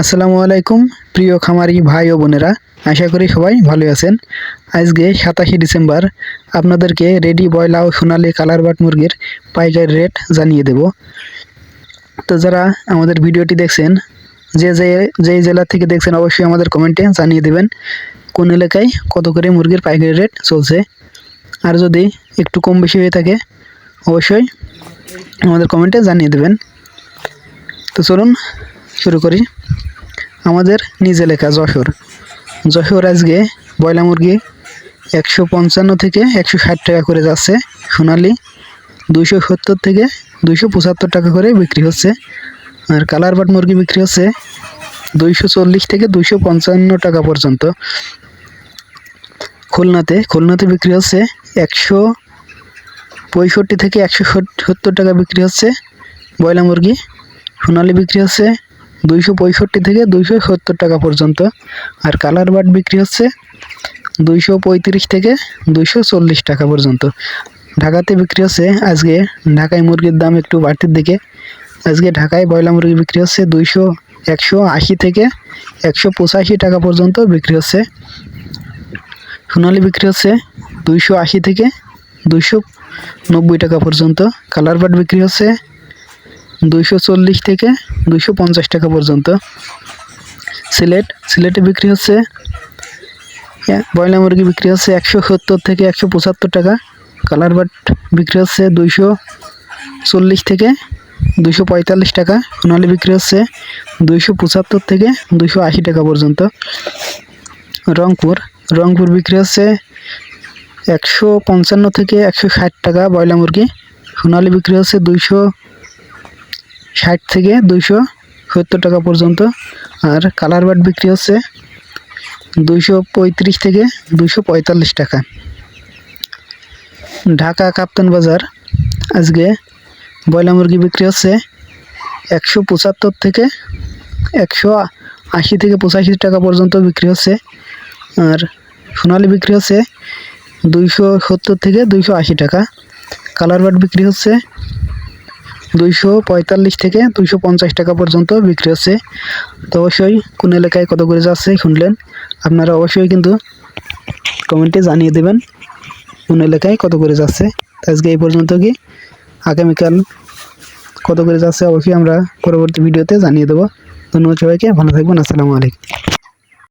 আসসালামু আলাইকুম, প্রিয় খামারি ভাই ও বোনেরা। আশা করি সবাই ভালো আছেন। আজকে সাতাশে ডিসেম্বর, আপনাদেরকে রেডি বয়লা ও সোনালি কালার বাট মুরগির পাইকারি রেট জানিয়ে দেব। তো যারা আমাদের ভিডিওটি দেখছেন, যে যে, যেই জেলা থেকে দেখছেন অবশ্যই আমাদের কমেন্টে জানিয়ে দেবেন কোন এলাকায় কত করে মুরগির পাইকারি রেট চলছে। আর যদি একটু কম বেশি হয়ে থাকে, অবশ্যই আমাদের কমেন্টে জানিয়ে দেবেন। তো চলুন, শুরু করি। আমাদের নিজ এলাকা যশোর। যশোর আজকে বয়লা মুরগি একশো পঞ্চান্ন থেকে একশো ষাট টাকা করে যাচ্ছে। সোনালি দুইশো সত্তর থেকে দুইশো পঁচাত্তর টাকা করে বিক্রি হচ্ছে। আর কালার বাট মুরগি বিক্রি হচ্ছে দুইশো চল্লিশ থেকে দুইশো পঞ্চান্ন টাকা পর্যন্ত। খুলনাতে খুলনাতে বিক্রি হচ্ছে একশো পঁয়ষট্টি থেকে একশো সত্তর টাকা বিক্রি হচ্ছে বয়লা মুরগি। সোনালি বিক্রি হচ্ছে দুইশো পঁয়ষট্টি থেকে দুইশো সত্তর টাকা পর্যন্ত। আর কালার বাট বিক্রি হচ্ছে দুইশো পঁয়ত্রিশ থেকে দুইশো চল্লিশ টাকা পর্যন্ত। ঢাকাতে বিক্রি হচ্ছে আজকে ঢাকায় মুরগির দাম একটু বাড়তির দিকে। আজকে ঢাকায় বয়লা মুরগি বিক্রি হচ্ছে দুইশো একশো আশি থেকে একশো পঁচাশি টাকা পর্যন্ত বিক্রি হচ্ছে। সোনালি বিক্রি হচ্ছে দুইশো আশি থেকে দুইশো নব্বই টাকা পর্যন্ত। কালার বাট বিক্রি হচ্ছে দুইশো চল্লিশ থেকে দুইশো পঞ্চাশ টাকা পর্যন্ত। সিলেট সিলেটে বিক্রি হচ্ছে এ, ব্রয়লার মুরগি বিক্রি হচ্ছে একশো সত্তর থেকে একশো পঁচাত্তর টাকা। কালার বাট বিক্রি হচ্ছে দুইশো চল্লিশ থেকে দুইশো পঁয়তাল্লিশ টাকা। সোনালি বিক্রি হচ্ছে দুইশো পঁচাত্তর থেকে দুইশো আশি টাকা পর্যন্ত। রংপুর রংপুর বিক্রি হচ্ছে একশো পঞ্চান্ন থেকে একশো ষাট টাকা ব্রয়লার মুরগি। সোনালি বিক্রি হচ্ছে দুইশো ষাট থেকে দুইশো সত্তর টাকা পর্যন্ত। আর কালার বাট বিক্রি হচ্ছে দুইশো পঁয়ত্রিশ থেকে দুইশো পঁয়তাল্লিশ টাকা। ঢাকা কাপ্তান বাজার, আজকে বয়লা মুরগি বিক্রি হচ্ছে একশো পঁচাত্তর থেকে একশো আশি থেকে পঁচাশি টাকা পর্যন্ত বিক্রি হচ্ছে। আর সোনালি বিক্রি হচ্ছে দুইশো সত্তর থেকে দুইশো আশি টাকা। কালার বাট বিক্রি হচ্ছে দুইশো পঁয়তাল্লিশ থেকে দুইশো পঞ্চাশ টাকা পর্যন্ত বিক্রি হচ্ছে। তো অবশ্যই কোন এলাকায় কত করে যাচ্ছে শুনলেন। আপনারা অবশ্যই কিন্তু কমেন্টে জানিয়ে দেবেন কোন এলাকায় কত করে যাচ্ছে। আজকে এই পর্যন্ত কি। আগামীকাল কত করে যাচ্ছে অবশ্যই আমরা পরবর্তী ভিডিওতে জানিয়ে দেবো। ধন্যবাদ সবাইকে, ভালো থাকবেন, আসসালামু আলাইকুম।